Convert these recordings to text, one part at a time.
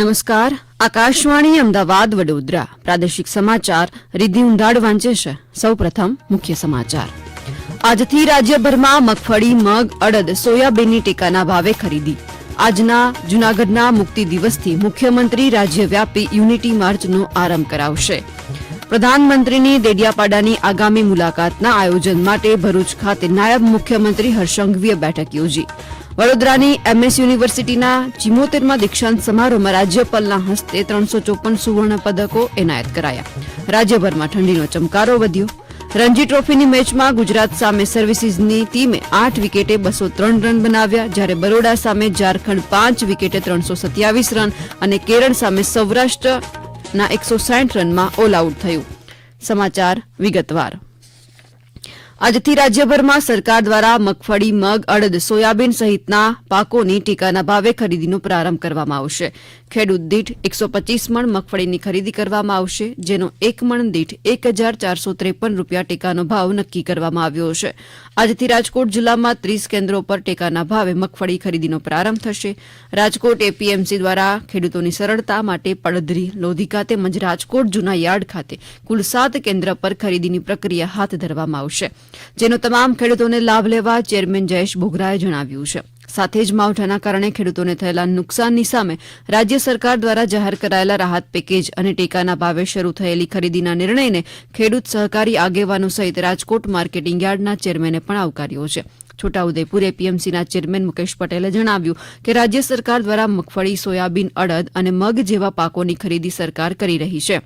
નમસ્કાર. આકાશવાણી અમદાવાદ વડોદરા. પ્રાદેશિક સમાચાર રિદ્ધિ ઉંધાડ વાંચે છે સૌપ્રથમ મુખ્ય સમાચાર. આજથી રાજ્યભરમાં મગફળી, મગ, અડદ, સોયાબીનની ટેકાના ભાવે ખરીદી. આજના જૂનાગઢના મુક્તિ દિવસથી મુખ્યમંત્રી રાજ્યવ્યાપી યુનિટી માર્ચનો આરંભ કરાવશે. પ્રધાનમંત્રીની દેડિયાપાડાની આગામી મુલાકાતના આયોજન માટે ભરૂચ ખાતે નાયબ મુખ્યમંત્રી હર્ષંઘવીએ બેઠક યોજી. વડોદરાની એમએસ યુનિવર્સિટીના ચિમોતેરમાં દીક્ષાંત સમારોહમાં રાજ્યપાલના હસ્તે ત્રણસો ચોપન સુવર્ણ પદકો એનાયત કરાયા. રાજ્યભરમાં ઠંડીનો ચમકારો વધ્યો. રણજી ટ્રોફીની મેચમાં ગુજરાત સામે સર્વિસીસની ટીમે આઠ વિકેટે બસો ત્રણ રન બનાવ્યા, જ્યારે બરોડા સામે ઝારખંડ પાંચ વિકેટે ત્રણસો સત્યાવીસ રન અને કેરળ સામે સૌરાષ્ટ્રના એકસો સાઠ રનમાં ઓલ આઉટ થયું. સમાચાર વિગતવાર. આજથી રાજ્યભરમાં સરકાર દ્વારા મગફળી, મગ, અડદ, સોયાબીન સહિતના પાકોની ટેકાના ભાવે ખરીદીનો પ્રારંભ કરવામાં આવશે. ખેડૂત દીઠ એકસો પચીસ મણ મગફળીની ખરીદી કરવામાં આવશે, જેનો એક મણ દીઠ એક હજાર ચારસો ત્રેપન રૂપિયા ટેકાનો ભાવ નક્કી કરવામાં આવ્યો છે. આજથી રાજકોટ જિલ્લામાં ત્રીસ કેન્દ્રો પર ટેકાના ભાવે મગફળી ખરીદીનો પ્રારંભ થશે. રાજકોટ એપીએમસી દ્વારા ખેડૂતોની સરળતા માટે પડધરી લોધિકા તેમજ રાજકોટ જૂના યાર્ડ ખાતે કુલ સાત કેન્દ્ર પર ખરીદીની પ્રક્રિયા હાથ ધરવામાં આવશે. જેનો તમામ ખેડૂતોને લાભ લેવા ચેરમેન જયેશ બોગરાએ જણાવ્યું છે. સાથે જ માવઠાના કારણે ખેડૂતોને થયેલા નુકસાનની સામે રાજ્ય સરકાર દ્વારા જાહેર કરાયેલા રાહત પેકેજ અને ટેકાના ભાવે શરૂ થયેલી ખરીદીના નિર્ણયને ખેડૂત સહકારી આગેવાનો સહિત રાજકોટ માર્કેટિંગ યાર્ડના ચેરમેને પણ આવકાર્યો છે. છોટાઉદેપુર એપીએમસીના ચેરમેન મુકેશ પટેલે જણાવ્યું કે રાજ્ય સરકાર દ્વારા મગફળી, સોયાબીન, અડદ અને મગ જેવા પાકોની ખરીદી સરકાર કરી રહી છે.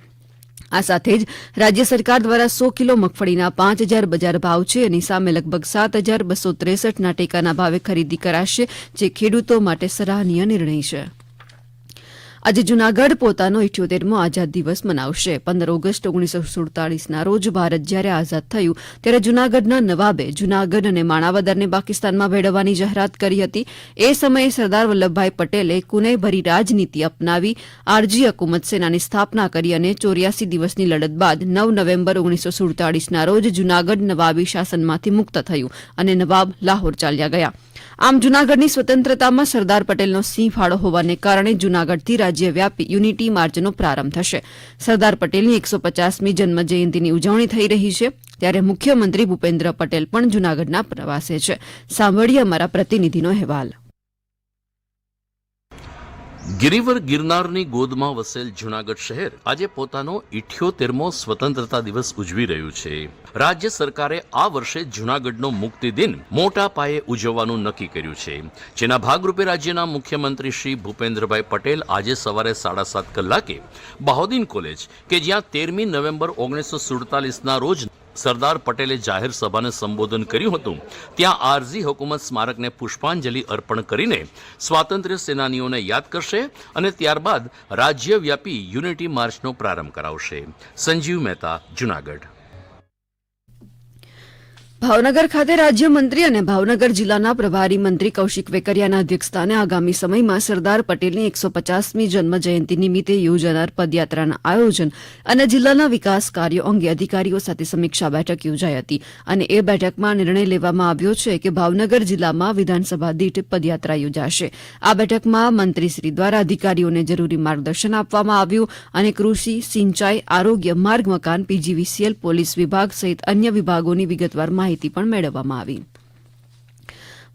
આ સાથે જ રાજ્ય સરકાર દ્વારા સો કિલો મગફળીના પાંચ હજાર બજાર ભાવ છે એની સામે લગભગ સાત હજાર બસો ત્રેસઠના ટેકાના ભાવે ખરીદી કરાશે જે ખેડૂતો માટે સરાહનીય નિર્ણય છે. આજે જૂનાગઢ પોતાનો ઇઠ્યોતેરમો આઝાદ દિવસ મનાવશે. પંદર ઓગસ્ટ ઓગણીસો સુડતાલીસના રોજ ભારત જ્યારે આઝાદ થયું, ત્યારે જૂનાગઢના નવાબે જૂનાગઢ અને માણાવદરને પાકિસ્તાનમાં ભેળવવાની જાહેરાત કરી હતી. એ સમયે સરદાર વલ્લભભાઈ પટેલે કુનેભરી રાજનીતિ અપનાવી, આરજી હકુમત સેનાની સ્થાપના કરી અને ચોર્યાસી દિવસની લડત બાદ નવ નવેમ્બર ઓગણીસો સુડતાલીસના રોજ જૂનાગઢ નવાબી શાસનમાંથી મુક્ત થયું અને નવાબ લાહોર ચાલ્યા ગયા. આમ જૂનાગઢની સ્વતંત્રતામાં સરદાર પટેલનો સિંહ ફાળો હોવાને કારણે જૂનાગઢથી રાજ્યવ્યાપી યુનિટી માર્ચનો પ્રારંભ થશે. સરદાર પટેલની એકસો પચાસમી જન્મ જયંતિની ઉજવણી થઈ રહી છે, ત્યારે મુખ્યમંત્રી ભૂપેન્દ્ર પટેલ પણ જૂનાગઢના પ્રવાસે છે. સાંભળીએ અમારા પ્રતિનિધિનો અહેવાલ. ગિરિવર ગિરનારની ગોદમાં વસેલ જુનાગઢ શહેર આજે પોતાનો ઇઠ્યોતેરમો સ્વતંત્રતા દિવસ ઉજવી રહ્યું છે. રાજ્ય સરકારે આ વર્ષે જુનાગઢનો મુક્તિ દિન મોટા પાયે ઉજવવાનું નક્કી કર્યું છે. જેના ભાગરૂપે રાજ્યના મુખ્યમંત્રી શ્રી ભૂપેન્દ્રભાઈ પટેલ આજે સવારે સાડા સાત કલાકે બહોદીન કોલેજ, કે જ્યાં તેરમી નવેમ્બર ઓગણીસો સુડતાલીસના રોજ સરદાર પટેલે જાહેર સભાને સંબોધન કર્યું હતું. ત્યાં આરઝી હુકુમત સ્મારકને પુષ્પાંજલિ અર્પણ કરીને સ્વાતંત્ર્ય સેનાનીઓને યાદ કરશે અને ત્યારબાદ રાજ્યવ્યાપી યુનિટી માર્ચનો પ્રારંભ કરાવશે. સંજીવ મહેતા, જુનાગઢ. ભાવનગર ખાતે રાજ્યમંત્રી અને ભાવનગર જિલ્લાના પ્રભારી મંત્રી કૌશિક વેકરિયાના અધ્યક્ષસ્થાને આગામી સમયમાં સરદાર પટેલની એકસો પચાસમી જન્મ જયંતિ નિમિત્તે યોજાનાર પદયાત્રાના આયોજન અને જિલ્લાના વિકાસ કાર્યો અંગે અધિકારીઓ સાથે સમીક્ષા બેઠક યોજાઈ હતી. અને એ બેઠકમાં નિર્ણય લેવામાં આવ્યો છે કે ભાવનગર જિલ્લામાં વિધાનસભા દીઠ પદયાત્રા યોજાશે. આ બેઠકમાં મંત્રીશ્રી દ્વારા અધિકારીઓને જરૂરી માર્ગદર્શન આપવામાં આવ્યું અને કૃષિ, સિંચાઈ, આરોગ્ય, માર્ગ મકાન, પીજીવીસીએલ, પોલીસ વિભાગ સહિત અન્ય વિભાગોની વિગતવાર માહિતી પણ મેળવવામાં આવી.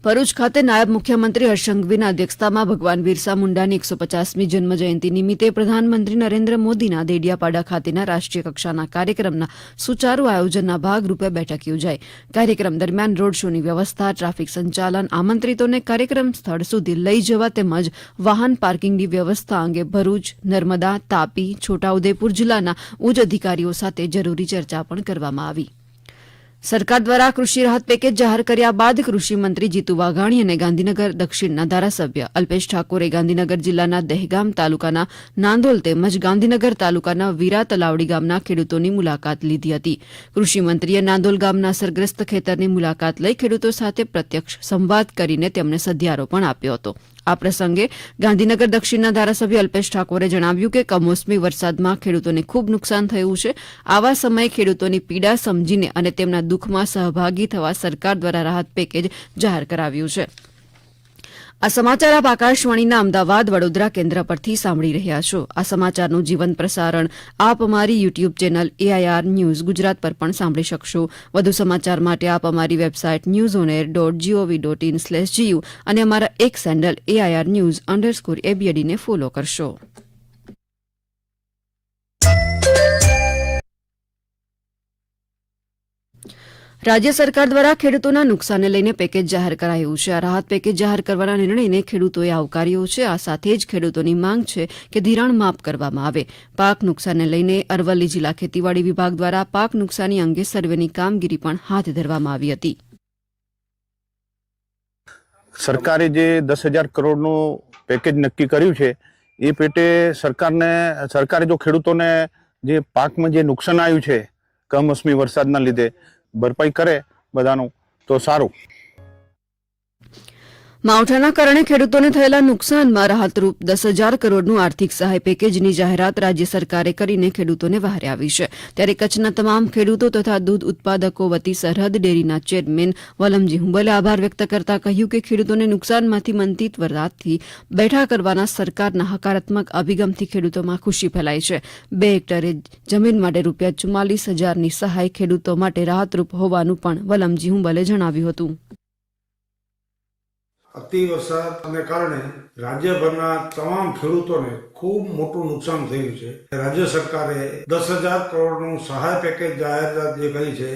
ભરૂચ ખાતે નાયબ મુખ્યમંત્રી હર્ષંઘવીના અધ્યક્ષતામાં ભગવાન બિરસા મુંડાની એકસો પચાસમી જન્મજયંતિ નિમિત્તે પ્રધાનમંત્રી નરેન્દ્ર મોદીના દેડિયાપાડા ખાતેના રાષ્ટ્રીય કક્ષાના કાર્યક્રમના સુચારુ આયોજનના ભાગરૂપે બેઠક યોજાઈ. કાર્યક્રમ દરમિયાન રોડ શોની વ્યવસ્થા, ટ્રાફિક સંચાલન, આમંત્રિતોને કાર્યક્રમ સ્થળ સુધી લઈ જવા તેમજ વાહન પાર્કિંગની વ્યવસ્થા અંગે ભરૂચ, નર્મદા, તાપી, છોટાઉદેપુર જિલ્લાના ઉચ્ચ અધિકારીઓ સાથે જરૂરી ચર્ચા પણ કરવામાં આવી. સરકાર દ્વારા કૃષિ રાહત પેકેજ જાહેર કર્યા બાદ કૃષિ મંત્રી જીતુ વાઘાણી અને ગાંધીનગર દક્ષિણના ધારાસભ્ય અલ્પેશ ઠાકોરે ગાંધીનગર જિલ્લાના દહેગામ તાલુકાના નાંદોલ તેમજ ગાંધીનગર તાલુકાના વીરા તલાવડી ગામના ખેડૂતોની મુલાકાત લીધી હતી. કૃષિમંત્રીએ નાંદોલ ગામના અસરગ્રસ્ત ખેતરની મુલાકાત લઈ ખેડૂતો સાથે પ્રત્યક્ષ સંવાદ કરીને તેમને સધિયારો પણ આપ્યો હતો. આ પ્રસંગે ગાંધીનગર દક્ષિણના ધારાસભ્ય અલ્પેશ ઠાકોરે જણાવ્યું કે કમોસમી વરસાદમાં ખેડૂતોને ખૂબ નુકસાન થયું છે. આવા સમયે ખેડૂતોની પીડા સમજીને અને તેમના દુઃખમાં સહભાગી થવા સરકાર દ્વારા રાહત પેકેજ જાહેર કરાવ્યું છે. આ સમાચાર આપ આકાશવાણીના અમદાવાદ વડોદરા કેન્દ્ર પરથી સાંભળી રહ્યા છો. આ સમાચારનું જીવંત પ્રસારણ આપ અમારી YouTube channel AIR news Gujarat પર પણ સાંભળી શકશો. વધુ સમાચાર માટે આપ અમારી website news on air dot GOV dot in slash GU અને અમારા એક સેન્ડલ એઆઈઆર ન્યૂઝ અંડરસ્કોર એબીએડીને ફોલો કરશો. રાજ્ય સરકાર દ્વારા ખેડૂતોના નુકસાનને લઈને પેકેજ જાહેર કરાયું છે. આ રાહત પેકેજ જાહેર કરવાના નિર્ણયને ખેડૂતોએ આવકાર્યો છે. આ સાથે જ ખેડૂતોની માંગ છે કે ધિરાણ માફ કરવામાં આવે. પાક નુકસાનને લઈને અરવલ્લી જિલ્લા ખેતીવાડી વિભાગ દ્વારા પાક નુકસાની અંગે સર્વેની કામગીરી પણ હાથ ધરવામાં આવી હતી. સરકારે જે દસ હજાર કરોડનું પેકેજ નક્કી કર્યું છે, એ પેટે સરકારને, સરકારે જો ખેડૂતોને જે પાકમાં જે નુકસાન આવ્યું છે, કમોસમી વરસાદના લીધે ભરપાઈ કરે બધાનું તો સારું. માવઠાના કારણે ખેડૂતોને થયેલા નુકસાનમાં રાહતરૂપ દસ હજાર કરોડનું આર્થિક સહાય પેકેજની જાહેરાત રાજ્ય સરકારે કરીને ખેડૂતોને વહારે આવી છે. ત્યારે કચ્છના તમામ ખેડૂતો તથા દૂધ ઉત્પાદકો વતી સરહદ ડેરીના ચેરમેન વલમજી હુંબલે આભાર વ્યક્ત કરતા કહ્યું કે ખેડૂતોને નુકસાનમાંથી મનતી વરાતથી બેઠા કરવાના સરકારના હકારાત્મક અભિગમથી ખેડૂતોમાં ખુશી ફેલાઈ છે. બે હેક્ટરે જમીન માટે રૂપિયા ચુમ્માલીસ હજારની સહાય ખેડૂતો માટે રાહતરૂપ હોવાનું પણ વલમજી હુંબલે જણાવ્યું હતું. અતિ વરસાદને કારણે રાજ્યભરના તમામ ખેડૂતોને ખૂબ મોટું નુકસાન થયું છે. રાજ્ય સરકારે દસ હજાર કરોડનું સહાય પેકેજ જાહેરાત જે કરી છે,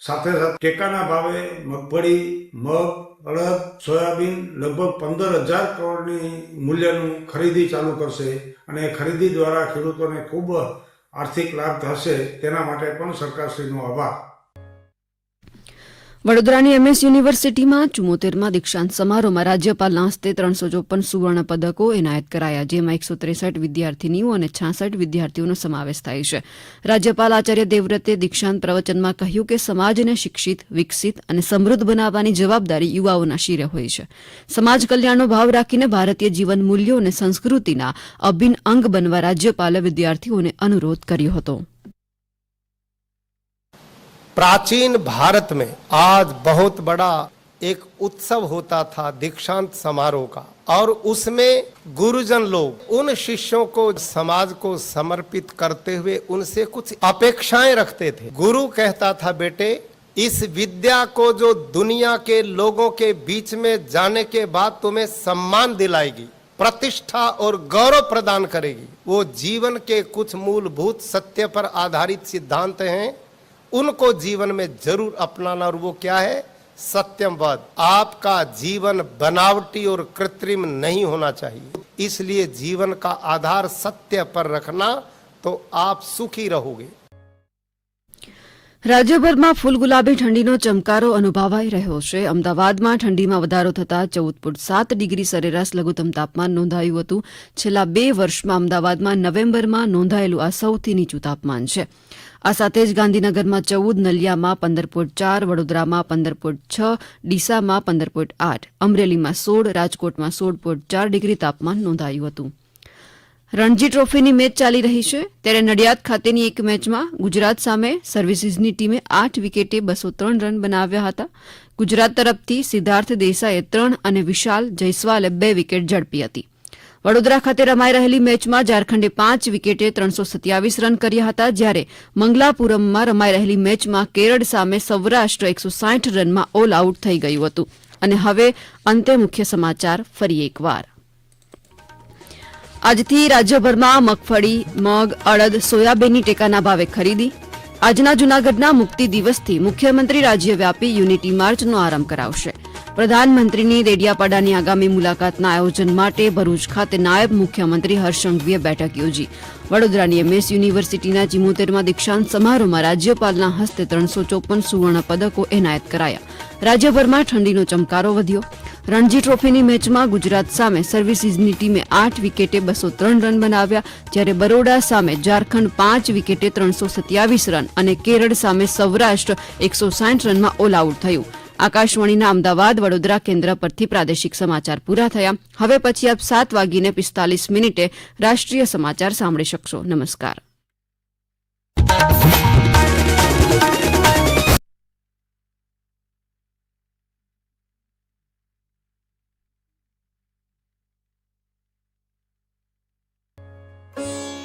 સાથે સાથે ટેકાના ભાવે મગફળી, મગ, અડદ, સોયાબીન લગભગ પંદર હજાર કરોડની મૂલ્યનું ખરીદી ચાલુ કરશે અને ખરીદી દ્વારા ખેડૂતોને ખૂબ આર્થિક લાભ થશે. તેના માટે પણ સરકારશ્રીનો આભાર. વડોદરાની એમએસ યુનિવર્સિટીમાં ચુમ્મોતેરમાં દીક્ષાંત સમારોહમાં રાજ્યપાલના હસ્તે ત્રણસો ચોપન સુવર્ણ પદકો એનાયત કરાયા, જેમાં એકસો ત્રેસઠ વિદ્યાર્થીનીઓ અને છાસઠ વિદ્યાર્થીઓનો સમાવેશ થાય છે. રાજ્યપાલ આચાર્ય દેવવ્રતે દીક્ષાંત પ્રવચનમાં કહ્યું કે સમાજને શિક્ષિત, વિકસિત અને સમૃદ્ધ બનાવવાની જવાબદારી યુવાઓના શિરે હોય છે. સમાજ કલ્યાણનો ભાવ રાખીને ભારતીય જીવન મૂલ્યો અને સંસ્કૃતિના અભિન્ન અંગ બનવા રાજ્યપાલે વિદ્યાર્થીઓને અનુરોધ કર્યો હતો. प्राचीन भारत में आज बहुत बड़ा एक उत्सव होता था दीक्षांत समारोह का। और उसमें गुरुजन लोग उन शिष्यों को, समाज को समर्पित करते हुए उनसे कुछ अपेक्षाएँ रखते थे। गुरु कहता था, बेटे, इस विद्या को जो दुनिया के लोगों के बीच में जाने के बाद तुम्हें सम्मान दिलाएगी, प्रतिष्ठा और गौरव प्रदान करेगी, वो जीवन के कुछ मूलभूत सत्य पर आधारित सिद्धांत हैं। उनको जीवन में जरूर अपनाना और वो क्या है सत्यमवाद आपका जीवन बनावटी और कृत्रिम नहीं होना चाहिए इसलिए जीवन का आधार सत्य पर रखना तो आप सुखी रहोगे રાજ્યભરમાં ફૂલ ગુલાબી ઠંડીનો ચમકારો અનુભવાઈ રહ્યો છે અમદાવાદમાં ઠંડીમાં વધારો થતા ચૌદ પોઈન્ટ સાત ડિગ્રી સરેરાશ લઘુત્તમ તાપમાન નોંધાયું હતું છેલ્લા બે વર્ષમાં અમદાવાદમાં નવેમ્બરમાં નોંધાયેલું આ સૌથી નીચું તાપમાન છે આ સાથે જ ગાંધીનગરમાં ચૌદ, નલિયામાં પંદર પોઈન્ટ ચાર, વડોદરામાં પંદર પોઈન્ટ છ, ડીસામાં પંદર પોઈન્ટ આઠ, અમરેલીમાં સોળ, રાજકોટમાં સોળ પોઈન્ટ ચાર ડિગ્રી તાપમાન નોંધાયું હતું. રણજી ટ્રોફીની મેચ ચાલી રહી છે. ત્યારે નડિયાદ ખાતેની એક મેચમાં ગુજરાત સામે સર્વિસીસની ટીમે આઠ વિકેટે બસો ત્રણ રન બનાવ્યા હતા. ગુજરાત તરફથી સિદ્ધાર્થ દેસાઈએ ત્રણ અને વિશાલ જયસ્વાલે બે વિકેટ ઝડપી હતી. વડોદરા ખાતે રમાઈ રહેલી મેચમાં ઝારખંડે પાંચ વિકેટે ત્રણસો સત્યાવીસ રન કર્યા હતા. જ્યારે મંગલાપુરમમાં રમાઈ રહેલી મેચમાં કેરળ સામે સૌરાષ્ટ્ર એકસો સાઠ રનમાં ઓલ આઉટ થઈ ગયું હતું. અને હવે અંતે મુખ્ય સમાચાર ફરી એકવાર. આજથી રાજ્યભરમાં મગફળી, મગ, અડદ, સોયાબીનની ટેકાના ભાવે ખરીદી. આજના જૂનાગઢના મુક્તિ દિવસથી મુખ્યમંત્રી રાજ્યવ્યાપી યુનિટી માર્ચનો આરંભ કરાવશે. પ્રધાનમંત્રીની રેડિયાપાડાની આગામી મુલાકાતના આયોજન માટે ભરૂચ ખાતે નાયબ મુખ્યમંત્રી હર્ષંઘવીએ બેઠક યોજી. વડોદરાની એમએસ યુનિવર્સિટીના ચિમોતેરમાં દીક્ષાંત સમારોહમાં રાજ્યપાલના હસ્તે ત્રણસો ચોપન સુવર્ણ પદકો એનાયત કરાયા. રાજ્યભરમાં ઠંડીનો ચમકારો વધ્યો. રણજી ટ્રોફીની મેચમાં ગુજરાત સામે સર્વિસીઝની ટીમે આઠ વિકેટે બસો ત્રણ રન બનાવ્યા, જ્યારે બરોડા સામે ઝારખંડ પાંચ વિકેટે ત્રણસો સત્યાવીસ રન અને કેરળ સામે સૌરાષ્ટ્ર એકસો સાઠ રનમાં ઓલ આઉટ થયું. આકાશવાણીના અમદાવાદ વડોદરા કેન્દ્ર પરથી પ્રાદેશિક સમાચાર પૂરા થયા. હવે પછી આપ સાત વાગીને પિસ્તાલીસ મિનિટે રાષ્ટ્રીય સમાચાર સાંભળી શકશો. નમસ્કાર.